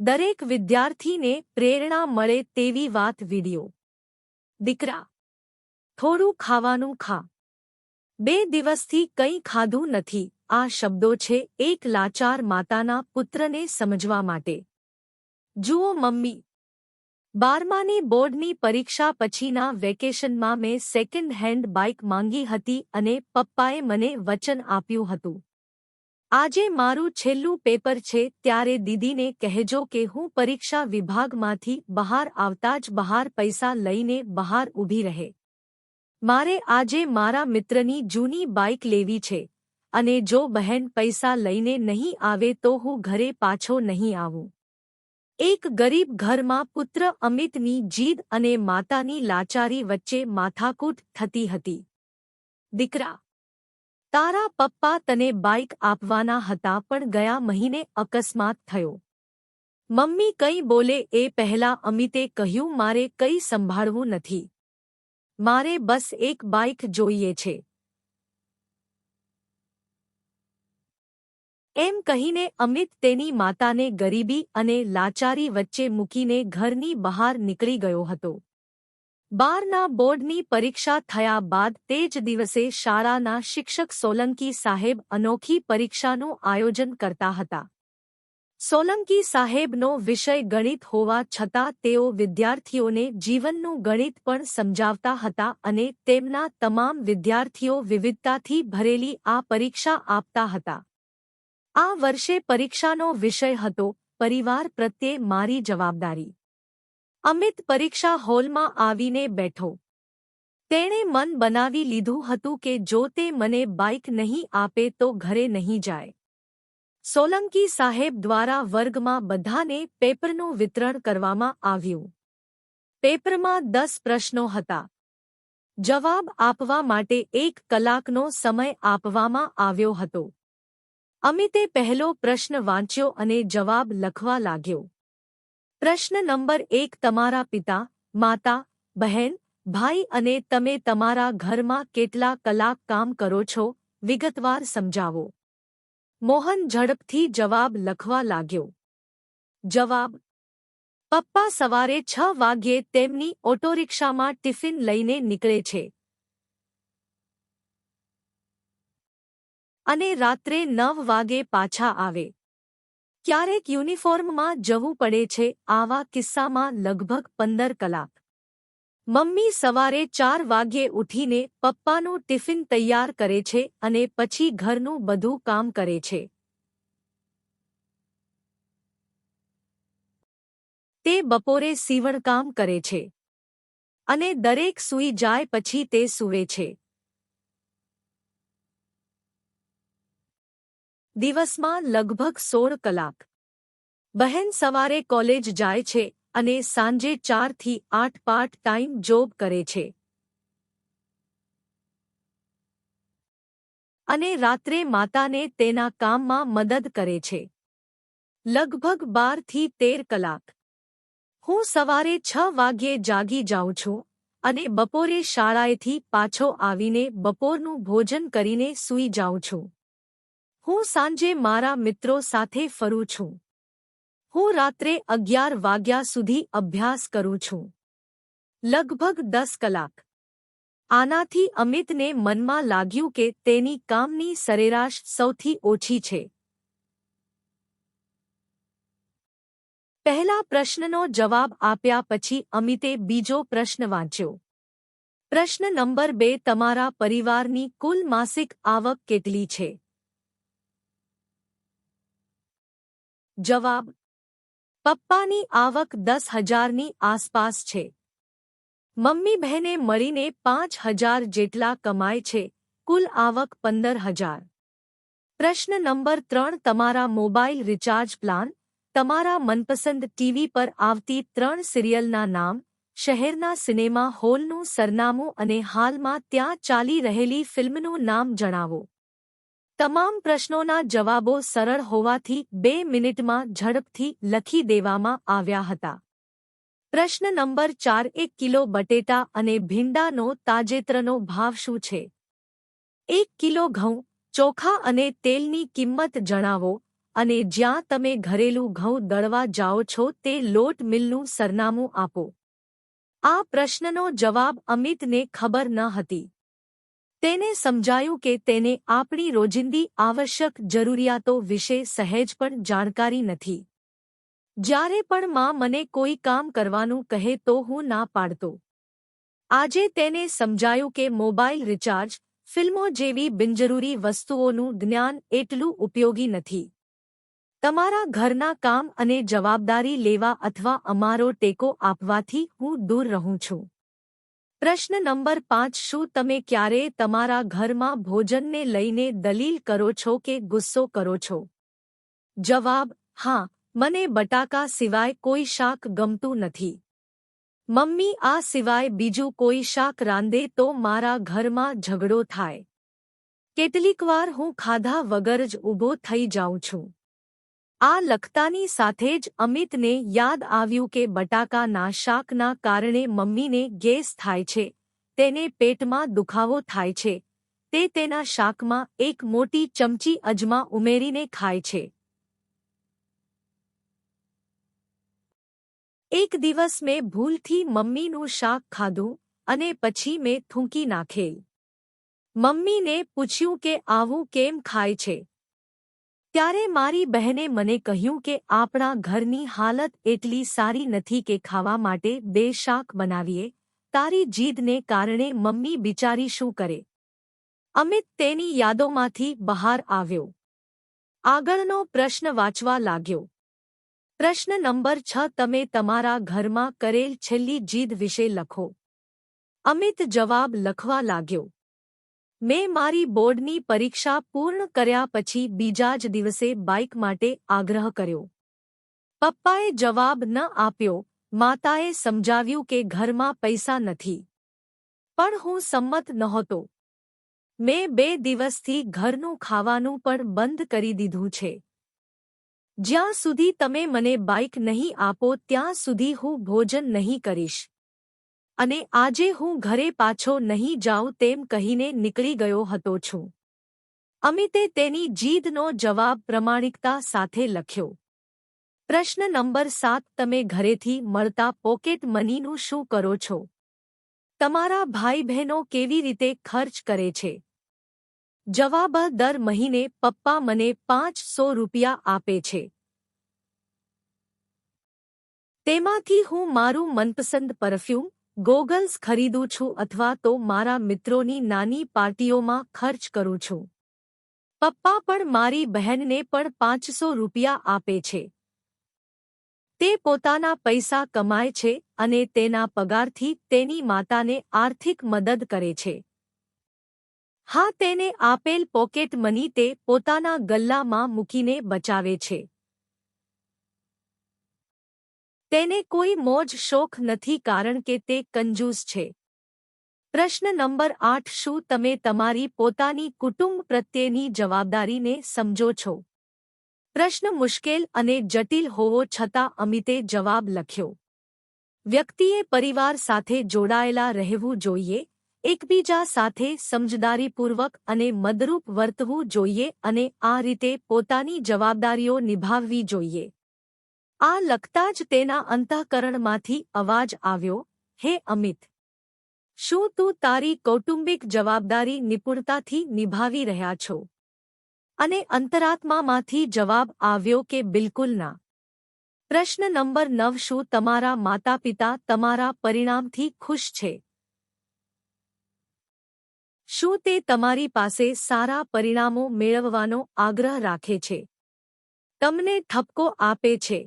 દરેક વિદ્યાર્થીને પ્રેરણા મળે તેવી વાત વિડિયો. દીકરા, થોડું ખાવાનું ખા. બે દિવસથી કંઈ ખાધું નથી. આ શબ્દો છે એક લાચાર માતાના પુત્રને સમજવા માટે. જુઓ મમ્મી. બારમાની બોર્ડની પરીક્ષા પછીના વેકેશનમાં મેં સેકન્ડ હેન્ડ બાઇક માંગી હતી અને પપ્પાએ મને વચન આપ્યું હતું. આજે મારું છેલ્લું પેપર છે, ત્યારે દીદીને કહેજો કે હું પરીક્ષા વિભાગમાંથી બહાર આવતા જ બહાર પૈસા લઈને બહાર ઊભી રહે. મારે આજે મારા મિત્રની જૂની બાઇક લેવી છે, અને જો બહેન પૈસા લઈને નહીં આવે તો હું ઘરે પાછો નહીં આવું. એક ગરીબ ઘરમાં પુત્ર અમિતની જીદ અને માતાની લાચારી વચ્ચે માથાકૂટ થતી હતી. દીકરા તારા પપ્પા તને બાઇક આપવાના હતા પણ ગયા મહિને અકસ્માત થયો. મમ્મી કંઈ બોલે એ પહેલા અમિતે કહ્યું, મારે કંઈ સંભાળવું નથી. મારે બસ એક બાઇક જોઈએ છે. એમ કહીને અમિત તેની માતાને ગરીબી અને લાચારી વચ્ચે મૂકીને ઘરની બહાર નીકળી ગયો હતો. બારના બોર્ડની પરીક્ષા થયા બાદ તે જ દિવસે શાળાના શિક્ષક સોલંકી સાહેબ અનોખી પરીક્ષાનું આયોજન કરતા હતા. સોલંકી સાહેબનો વિષય ગણિત હોવા છતાં તેઓ વિદ્યાર્થીઓને જીવનનું ગણિત પણ સમજાવતા હતા અને તેમના તમામ વિદ્યાર્થીઓ વિવિધતાથી ભરેલી આ પરીક્ષા આપતા હતા. આ વર્ષે પરીક્ષાનો વિષય હતો, પરિવાર પ્રત્યે મારી જવાબદારી. અમિત પરીક્ષા હોલમાં આવીને બેઠો. તેણે મન બનાવી લીધું હતું કે જો તે મને બાઇક નહીં આપે તો ઘરે નહીં જાય. સોલંકી સાહેબ દ્વારા વર્ગમાં બધાને પેપરનું વિતરણ કરવામાં આવ્યું. પેપરમાં દસ પ્રશ્નો હતા. જવાબ આપવા માટે એક કલાકનો સમય આપવામાં આવ્યો હતો. અમિતે પહેલો પ્રશ્ન વાંચ્યો અને જવાબ લખવા લાગ્યો. પ્રશ્ન નંબર એક, તમારા પિતા, માતા, બહેન, ભાઈ અને તમે તમારા ઘરમાં કેટલા કલાક કામ કરો છો? વિગતવાર સમજાવો. મોહન ઝડપથી જવાબ લખવા લાગ્યો. જવાબ, પપ્પા સવારે છ વાગ્યે તેમની ઓટોરિક્ષામાં ટિફિન લઈને નીકળે છે. અને રાત્રે નવ વાગે પાછા આવે. ક્યારેક યુનિફોર્મમાં જવું પડે છે. આવા કિસ્સામાં લગભગ પંદર કલાક. મમ્મી સવારે ચાર વાગ્યે ઉઠીને પપ્પાનું ટિફિન તૈયાર કરે છે અને પછી ઘરનું બધું કામ કરે છે. તે બપોરે સીવણકામ કરે છે. અને દરેક સૂઈ જાય પછી તે સૂવે છે. દિવસમાં લગભગ સોળ કલાક. બહેન સવારે કોલેજ જાય છે અને સાંજે ચારથી આઠ પાર્ટ ટાઈમ જોબ કરે છે. અને રાત્રે માતાને તેના કામમાં મદદ કરે છે. લગભગ બારથી તેર કલાક. હું સવારે છ વાગ્યે જાગી જાઉં છું અને બપોરે શાળાએથી પાછો આવીને બપોરનું ભોજન કરીને સૂઈ જાઉં છું. હું સાંજે મારા મિત્રો સાથે ફરું છું. હું રાત્રે અગિયાર વાગ્યા સુધી અભ્યાસ કરું છું. લગભગ દસ કલાક. આનાથી અમિતને મનમાં લાગ્યું કે તેની કામની સરેરાશ સૌથી ઓછી છે. પહેલા પ્રશ્નનો જવાબ આપ્યા પછી અમિતે બીજો પ્રશ્ન વાંચ્યો. પ્રશ્ન નંબર બે તમારા પરિવારની કુલ માસિક આવક કેટલી છે? જવાબ, પપ્પાની આવક દસ હજારની આસપાસ છે. મમ્મી બહેને મળીને પાંચ હજાર જેટલા કમાય છે, કુલ આવક પંદર હજાર. પ્રશ્ન નંબર ત્રણ, તમારા મોબાઈલ રિચાર્જ પ્લાન, તમારા મનપસંદ ટીવી પર આવતી ત્રણ સિરિયલના નામ, શહેરના સિનેમા હોલનું સરનામું અને હાલમાં ત્યાં ચાલી રહેલી ફિલ્મનું નામ જણાવો. તમામ પ્રશ્નોના જવાબો સરળ હોવાથી બે મિનિટમાં ઝડપથી લખી દેવામાં આવ્યા હતા. પ્રશ્ન નંબર ચાર, એક કિલો બટેટા અને ભીંડાનો તાજેતરનો ભાવ શું છે? એક કિલો ઘઉં, ચોખા અને તેલની કિંમત જણાવો અને જ્યાં તમે ઘરેલું ઘઉં દળવા જાઓ છો તે લોટ મિલનું સરનામું આપો. આ પ્રશ્નનો જવાબ અમિતને ખબર ન હતી. તેને સમજાયું કે તેને આપણી રોજિંદી આવશ્યક જરૂરિયાતો વિશે સહેજ પણ જાણકારી નથી. જ્યારે પણ માં મને કોઈ કામ કરવાનું કહે તો હું ના પાડતો. આજે તેને સમજાયું કે મોબાઈલ રિચાર્જ, ફિલ્મો જેવી બિનજરૂરી વસ્તુઓનું જ્ઞાન એટલું ઉપયોગી નથી. તમારા ઘરના કામ અને જવાબદારી લેવા અથવા અમારો ટેકો આપવાથી હું દૂર રહું છું. પ્રશ્ન નંબર પાંચ, શું તમે ક્યારેય તમારા ઘરમાં ભોજનને લઈને દલીલ કરો છો કે ગુસ્સો કરો છો? જવાબ, હા, મને બટાકા સિવાય કોઈ શાક ગમતું નથી. મમ્મી, આ સિવાય બીજું કોઈ શાક રાંધે તો મારા ઘરમાં ઝઘડો થાય. કેટલીકવાર હું ખાધા વગર જ ઊભો થઈ જાઉં છું. આ લખતાની સાથે જ અમિતને યાદ આવ્યું કે બટાકાના શાકના કારણે મમ્મીને ગેસ થાય છે, તેને પેટમાં દુખાવો થાય છે, તે તેના શાકમાં એક મોટી ચમચી અજમા ઉમેરીને ખાય છે. એક દિવસ મેં ભૂલથી મમ્મીનું શાક ખાધું અને પછી મેં થૂંકી નાખેલ. મમ્મીને પૂછ્યું કે આવું કેમ ખાય છે? ત્યારે મારી બહેને મને કહ્યું કે આપણા ઘરની હાલત એટલી સારી નથી કે ખાવા માટે બે શાક બનાવીએ, તારી જીદને કારણે મમ્મી બિચારી શું કરે? અમિત તેની યાદોમાંથી બહાર આવ્યો. આગળનો પ્રશ્ન વાંચવા લાગ્યો. પ્રશ્ન નંબર છ, તમે તમારા ઘરમાં કરેલ છેલ્લી જીદ વિશે લખો. અમિત જવાબ લખવા લાગ્યો. મેં મારી બોર્ડની પરીક્ષા પૂર્ણ કર્યા પછી બીજા જ દિવસે બાઇક માટે આગ્રહ કર્યો. પપ્પાએ જવાબ ન આપ્યો, માતાએ સમજાવ્યું કે ઘરમાં પૈસા નથી. પણ હું સંમત નહોતો. મેં બે દિવસથી ઘરનું ખાવાનું પણ બંધ કરી દીધું છે. જ્યાં સુધી તમે મને બાઇક નહીં આપો ત્યાં સુધી હું ભોજન નહીં કરીશ. અને આજે હું ઘરે પાછો નહીં જાઉં તેમ કહીને નીકળી ગયો હતો છું. અમિતે તેની જીદનો જવાબ પ્રમાણિકતા સાથે લખ્યો. પ્રશ્ન નંબર સાત, તમે ઘરેથી મળતા પોકેટ મનીનું શું કરો છો? તમારા ભાઈ બહેનો કેવી રીતે ખર્ચ કરે છે? જવાબ, દર મહિને પપ્પા મને પાંચસો રૂપિયા આપે છે. તેમાંથી હું મારું મનપસંદ પરફ્યુમ ગોગલ્સ ખરીદું છું અથવા તો મારા મિત્રોની નાની પાર્ટીઓમાં ખર્ચ કરું છું. પપ્પા પણ મારી બહેનને પણ પાંચસો રૂપિયા આપે છે. તે પોતાના પૈસા કમાય છે અને તેના પગારથી તેની માતાને આર્થિક મદદ કરે છે. હા, તેને આપેલ પોકેટ મની તે પોતાના ગલ્લામાં મૂકીને બચાવે છે. તેને કોઈ મોજ શોખ નથી કારણ કે તે કંજૂસ છે. પ્રશ્ન નંબર આઠ, શું તમે તમારી પોતાની કુટુંબ પ્રત્યેની જવાબદારીને સમજો છો? પ્રશ્ન મુશ્કેલ અને જટિલ હોવો છતાં અમિતે જવાબ લખ્યો. વ્યક્તિએ પરિવાર સાથે જોડાયેલા રહેવું જોઈએ, એકબીજા સાથે સમજદારીપૂર્વક અને મદરૂપ વર્તવું જોઈએ અને આ રીતે પોતાની જવાબદારીઓ નિભાવવી જોઈએ. આ લખતા જ તેના અંતઃકરણમાંથી અવાજ આવ્યો, હે અમિત, શું તું તારી કૌટુંબિક જવાબદારી નિપુણતાથી નિભાવી રહ્યા છો? અને અંતરાત્મામાંથી જવાબ આવ્યો કે બિલકુલ ના. પ્રશ્ન નંબર નવ, શું તમારા માતા પિતા તમારા પરિણામથી ખુશ છે? શું તે તમારી પાસે સારા પરિણામો મેળવવાનો આગ્રહ રાખે છે? તમને ઠપકો આપે છે?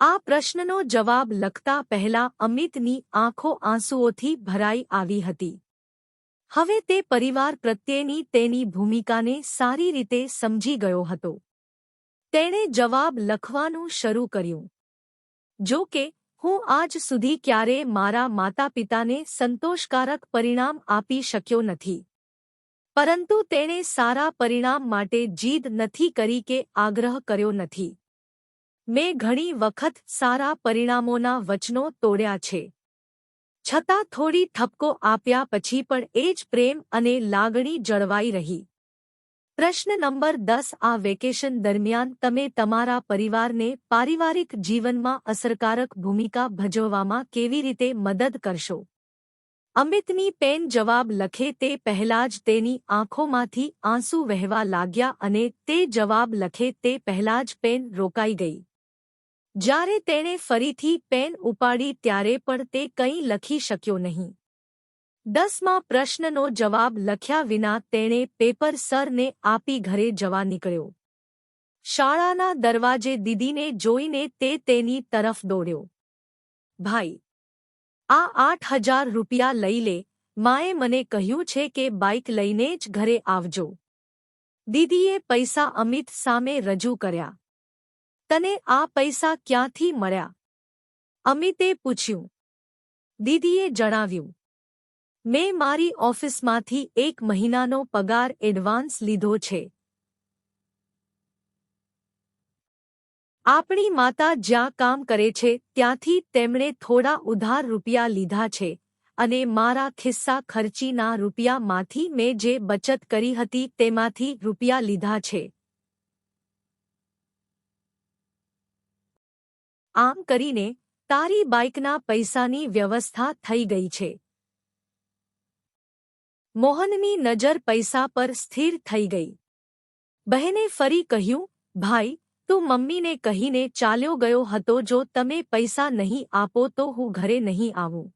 આ પ્રશ્નનો જવાબ લખતા પહેલા અમિતની આંખો આંસુઓથી ભરાઈ આવી હતી. હવે તે પરિવાર પ્રત્યેની તેની ભૂમિકાને સારી રીતે સમજી ગયો હતો. તેણે જવાબ લખવાનું શરૂ કર્યું. જો કે, હું આજ સુધી ક્યારેય મારા માતા પિતાને સંતોષકારક પરિણામ આપી શક્યો નથી. પરંતુ તેણે સારા પરિણામ માટે જીદ નથી કરી કે આગ્રહ કર્યો નથી. મેં ઘણી વખત સારા પરિણામોના વચનો તોડ્યા છે. છતાં થોડી ઠપકો આપ્યા પછી પણ એ જ પ્રેમ અને લાગણી જળવાઈ રહી. પ્રશ્ન નંબર દસ આ વેકેશન દરમિયાન તમે તમારા પરિવારને પારિવારિક જીવનમાં અસરકારક ભૂમિકા ભજવવામાં કેવી રીતે મદદ કરશો? અમિતની પેન જવાબ લખે તે પહેલાં જ તેની આંખોમાંથી આંસુ વહેવા લાગ્યા અને તે જવાબ લખે તે પહેલાં જ પેન રોકાઈ ગઈ. જ્યારે તેણે ફરીથી પેન ઉપાડી ત્યારે પણ તે કંઈ લખી શક્યો નહીં. દસમાં પ્રશ્નનો જવાબ લખ્યા વિના તેણે પેપર સરને આપી ઘરે જવા નીકળ્યો. શાળાના દરવાજે દીદીને જોઈને તે તેની તરફ દોડ્યો. ભાઈ, આ આઠ હજાર રૂપિયા લઈ લે. માએ મને કહ્યું છે કે બાઇક લઈને જ ઘરે આવજો. દીદીએ પૈસા અમિત સામે રજૂ કર્યા. તને આ પૈસા ક્યાંથી મળ્યા? અમિતે પૂછ્યું. દીદીએ જણાવ્યું, મેં મારી ઓફિસમાંથી એક મહિનાનો પગાર એડવાન્સ લીધો છે. આપણી માતા જ્યાં કામ કરે છે ત્યાંથી તેમણે થોડા ઉધાર રૂપિયા લીધા છે અને મારા ખિસ્સા ખર્ચીના રૂપિયામાંથી મેં જે બચત કરી હતી તેમાંથી રૂપિયા લીધા છે. આમ કરીને તારી બાઇકના પૈસાની વ્યવસ્થા થઈ ગઈ છે. મોહનની નજર પૈસા પર સ્થિર થઈ ગઈ. બહેને ફરી કહ્યું, ભાઈ, તું મમ્મીને કહીને ચાલ્યો ગયો હતો, જો તમે પૈસા નહીં આપો તો હું ઘરે નહીં આવું.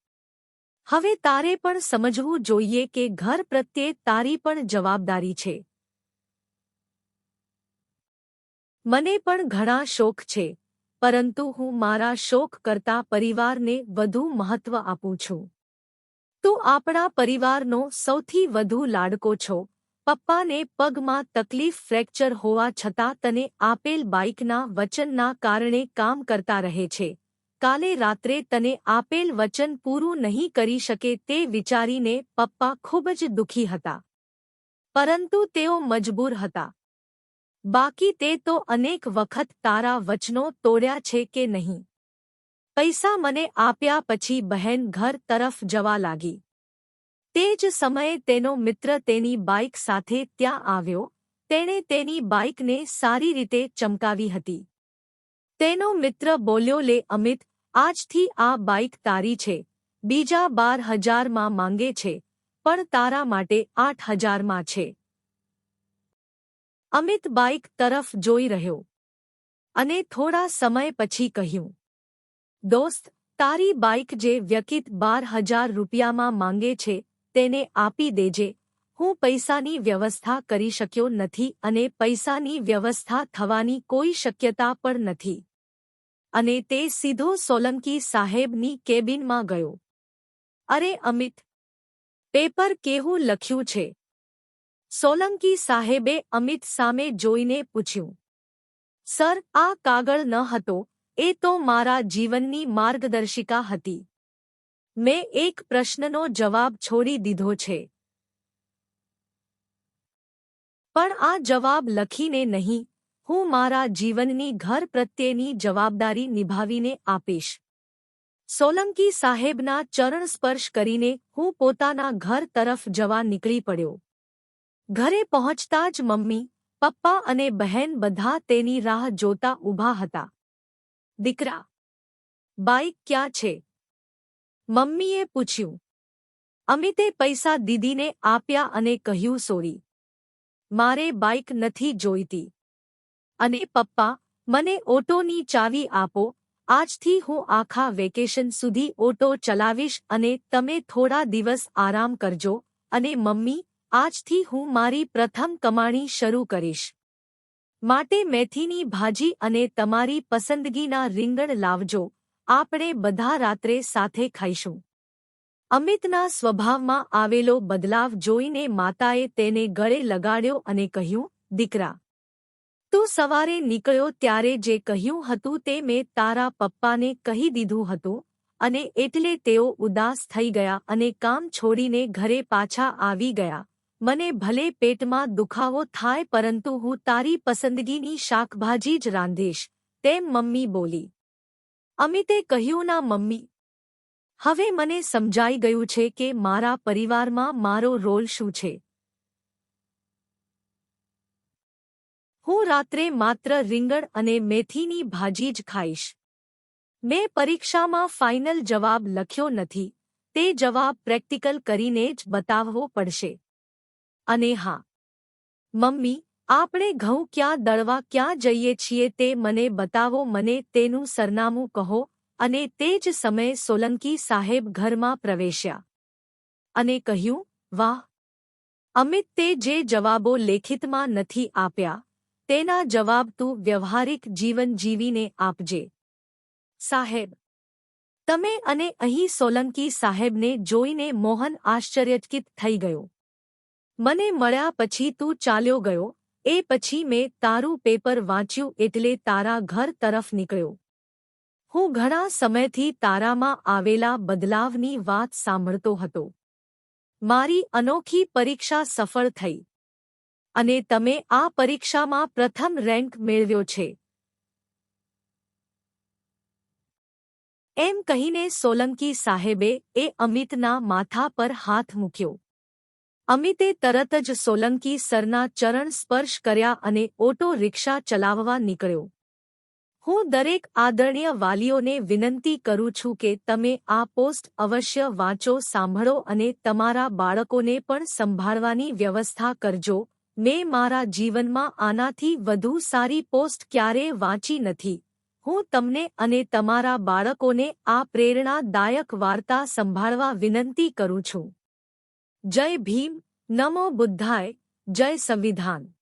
હવે તારે પણ સમજવું જોઈએ કે ઘર પ્રત્યે તારી પણ જવાબદારી છે. મને પણ ઘણા શોખ છે. પરંતુ હું મારા શોખ કરતા પરિવારને વધુ મહત્વ આપું છું. તું આપણા પરિવારનો સૌથી વધુ લાડકો છો. પપ્પાને પગમાં તકલીફ ફ્રેક્ચર હોવા છતાં તને આપેલ બાઇકના વચનના કારણે કામ કરતા રહે છે. કાલે રાત્રે તને આપેલ વચન પૂરું નહીં કરી શકે તે વિચારીને પપ્પા ખૂબ જ દુઃખી હતા. પરંતુ તેઓ મજબૂર હતા. બાકી તે તો અનેક વખત તારા વચનો તોડ્યા છે કે નહીં? પૈસા મને આપ્યા પછી બહેન ઘર તરફ જવા લાગી. તે જ સમયે તેનો મિત્ર તેની બાઇક સાથે ત્યાં આવ્યો. તેણે તેની બાઇકને સારી રીતે ચમકાવી હતી. તેનો મિત્ર બોલ્યો, લે અમિત, આજથી આ બાઇક તારી છે. બીજા બાર હજારમાં માંગે છે, પણ તારા માટે આઠ હજારમાં છે. અમિત બાઇક તરફ જોઈ રહ્યો અને થોડા સમય પછી કહ્યું, દોસ્ત, તારી બાઇક જે વ્યકિત બાર હજાર રૂપિયામાં માંગે છે, તેને આપી દેજે. હું પૈસાની વ્યવસ્થા કરી શક્યો નથી અને પૈસાની વ્યવસ્થા થવાની કોઈ શક્યતા પણ નથી. અને તે સીધો સોલંકી સાહેબની કેબિનમાં ગયો. અરે, અમિત, પેપર કેવું લખ્યું છે? સોલંકી સાહેબે અમિત સામે જોઈને પૂછ્યું, સર, આ કાગળ ન હતો, એ તો મારા જીવનની માર્ગદર્શિકા હતી. મેં એક પ્રશ્નનો જવાબ છોડી દીધો છે. પણ આ જવાબ લખીને નહીં, હું મારા જીવનની ઘર પ્રત્યેની જવાબદારી નિભાવીને આપીશ. સોલંકી સાહેબના ચરણ સ્પર્શ કરીને હું પોતાના ઘર તરફ જવા નીકળી પડ્યો. ઘરે પહોંચતા જ મમ્મી, પપ્પા અને બહેન બધા તેની રાહ જોતા ઊભા હતા. દીકરા બાઇક ક્યાં છે? મમ્મીએ પૂછ્યું. અમિતે પૈસા દીદીને આપ્યા અને કહ્યું સોરી. મારે બાઇક નથી જોઈતી. અને પપ્પા, મને ઓટોની ચાવી આપો. આજથી હું આખા વેકેશન સુધી ઓટો ચલાવીશ અને તમે થોડા દિવસ આરામ કરજો. અને મમ્મી આજથી હું મારી પ્રથમ કમાણી શરૂ કરીશ. માટે મેથીની ભાજી અને તમારી પસંદગીના રીંગણ લાવજો. આપણે બધા રાત્રે સાથે ખાઈશું. અમિતના સ્વભાવમાં આવેલો બદલાવ જોઈને માતાએ તેને ગળે લગાડ્યો અને કહ્યું, દીકરા, તું સવારે નીકળ્યો ત્યારે જે કહ્યું હતું તે મેં તારા પપ્પાને કહી દીધું હતું અને એટલે તેઓ ઉદાસ થઈ ગયા અને કામ છોડીને ઘરે પાછા આવી ગયા. મને ભલે પેટમાં દુખાવો થાય પરંતુ હું તારી પસંદગીની શાકભાજી જ રાંધીશ, તેમ મમ્મી બોલી. અમિતે કહ્યું, ના મમ્મી. હવે મને સમજાઈ ગયું છે કે મારા પરિવારમાં મારો રોલ શું છે. હું રાત્રે માત્ર રીંગણ અને મેથીની ભાજી જ ખાઈશ. મેં પરીક્ષામાં ફાઇનલ જવાબ લખ્યો નથી, તે જવાબ પ્રેક્ટિકલ કરીને જ બતાવવો પડશે. અને હા, મમ્મી, આપણે ઘઉં ક્યાં દળવા ક્યાં જઈએ છીએ તે મને બતાવો, મને તેનું સરનામું કહો અને તે જ સમયે સોલંકી સાહેબ ઘરમાં પ્રવેશ્યા અને કહ્યું, વાહ અમિત તે જે જવાબો લેખિતમાં નથી આપ્યા, તેના જવાબ તું વ્યવહારિક જીવન જીવીને આપજે. સાહેબ, તમે અને અહીં સોલંકી સાહેબને જોઈને મોહન આશ્ચર્યચકિત થઈ ગયો. મને મળ્યા પછી તું ચાલ્યો ગયો, એ પછી મેં તારું પેપર વાંચ્યું એટલે તારા ઘર તરફ નીકળ્યો. હું ઘણા સમયથી તારામાં આવેલા બદલાવની વાત સાંભળતો હતો. મારી અનોખી પરીક્ષા સફળ થઈ. અને તમે આ પરીક્ષામાં પ્રથમ રેન્ક મેળવ્યો છે. એમ કહીને સોલંકી સાહેબે એ અમિતના માથા પર હાથ મૂક્યો. અમિતે તરત જ સોલંકી સરના ચરણ સ્પર્શ કર્યા અને ઓટો રિક્ષા ચલાવવા નીકળ્યો. હું દરેક આદરણીય વાલીઓને વિનંતી કરું છું કે તમે આ પોસ્ટ અવશ્ય વાંચો, સાંભળો અને તમારા બાળકોને પણ સંભાળવાની વ્યવસ્થા કરજો. મેં મારા જીવનમાં આનાથી વધુ સારી પોસ્ટ ક્યારેય વાંચી નથી. હું તમને અને તમારા બાળકોને આ પ્રેરણાદાયક વાર્તા સંભાળવા વિનંતી કરું છું. જય ભીમ નમો બુદ્ધાય જય સંવિધાન.